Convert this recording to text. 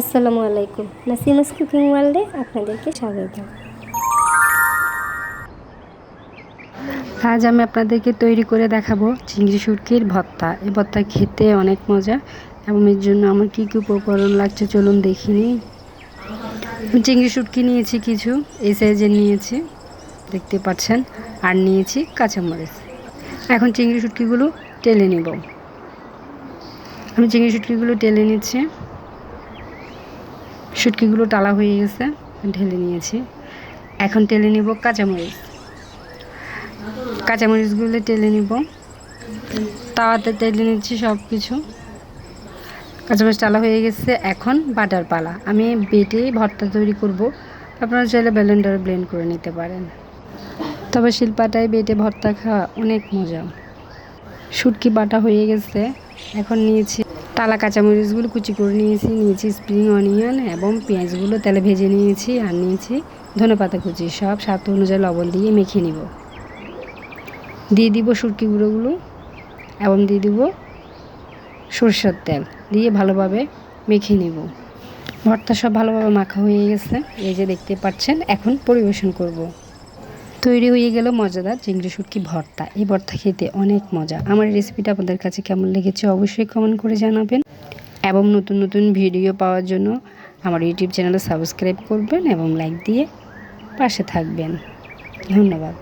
আসসালামু আলাইকুম। নাসিমাস কুকিং ওয়ার্ল্ডে আপনাদেরকে স্বাগত। আজ আমি আপনাদেরকে তৈরি করে দেখাবো চিংড়ি শুটকির ভর্তা। এই ভর্তা খেতে অনেক মজা এবং এর জন্য আমার কী কী উপকরণ লাগছে চলুন দেখিনি চিংড়ি শুটকি নিয়েছি কিছু, এই সাইজের নিয়েছি, দেখতে পাচ্ছেন, আর নিয়েছি কাঁচামরিচ। এখন চিংড়ি শুটকিগুলো টেলে নিব। আমি চিংড়ি শুটকিগুলো টেলে নিচ্ছি। শুটকিগুলো টালা হয়ে গেছে, ঢেলে নিয়েছি। এখন টেলে নিব কাঁচামরিচ। কাঁচামরিচগুলো টেলে নিব। তাওয়াতে টেলে নিচ্ছি সব কিছু কাঁচামরিচ টালা হয়ে গেছে, এখন বাটার পালা। আমি বেটে ভর্তা তৈরি করব। আপনারা চাইলে ব্লেন্ডারে ব্লেন্ড করে নিতে পারেন। তবে শিল্পাটায় বেটে ভর্তা খাওয়া অনেক মজা। শুটকি বাটা হয়ে গেছে, এখন নিয়েছি টালা কাঁচামরিচগুলো কুচি করে নিয়েছি নিয়েছি স্প্রিং অনিয়ন এবং পেঁয়াজগুলো তেলে ভেজে নিয়েছি আর নিয়েছি ধনে পাতা কুচি। সব স্বাদ অনুযায়ী লবণ দিয়ে মেখে নিব। দিয়ে দিব সুরকি গুঁড়োগুলো এবং দিয়ে দিব সরষের তেল। দিয়ে ভালোভাবে মেখে নিব। ভর্তা সব ভালোভাবে মাখা হয়ে গেছে। এই যে দেখতে পাচ্ছেন, এখন পরিবেশন করব। তৈরি হয়ে গেল মজাদার চিংড়ি শুটকি ভর্তা। এই ভর্তা খেতে অনেক মজা। আমার রেসিপিটা আপনাদের কাছে কেমন লেগেছে অবশ্যই কমেন্ট করে জানাবেন। এবং নতুন নতুন ভিডিও পাওয়ার জন্য আমার ইউটিউব চ্যানেলে সাবস্ক্রাইব করবেন এবং লাইক দিয়ে পাশে থাকবেন। ধন্যবাদ।